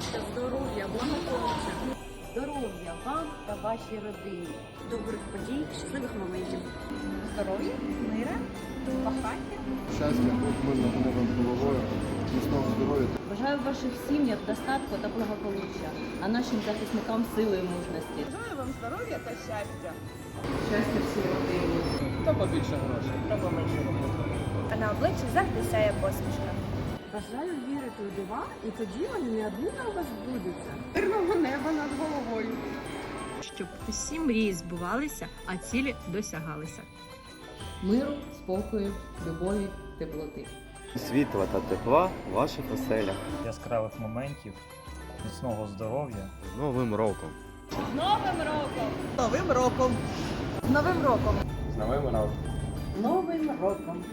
щастя, здоров'я, благополуччя. Здоров'я вам та вашій родині. Добрих подій, щасливих моментів. Здоров'я, мира, кохання. Щастя, мирного неба над головою, міцного здоров'я. Бажаю ваших сім'ях достатку та благополуччя, а нашим захисникам сили і мужності. Бажаю вам здоров'я та щастя. Щастя всій родині. Та побільше грошей, та поменше роботи. А на обличчі завжди сяє посмішка. Бажаю вірити у дива, і тоді вони неодмінно у вас будуться. мирного неба над головою. щоб усі мрії збувалися, а цілі досягалися. Миру, спокою, любові, теплоти. Світла та тепла в ваших оселях. Яскравих моментів, міцного здоров'я. З Новим роком! З Новим роком! Новим роком! З Новим роком! З новим роком! Новим роком!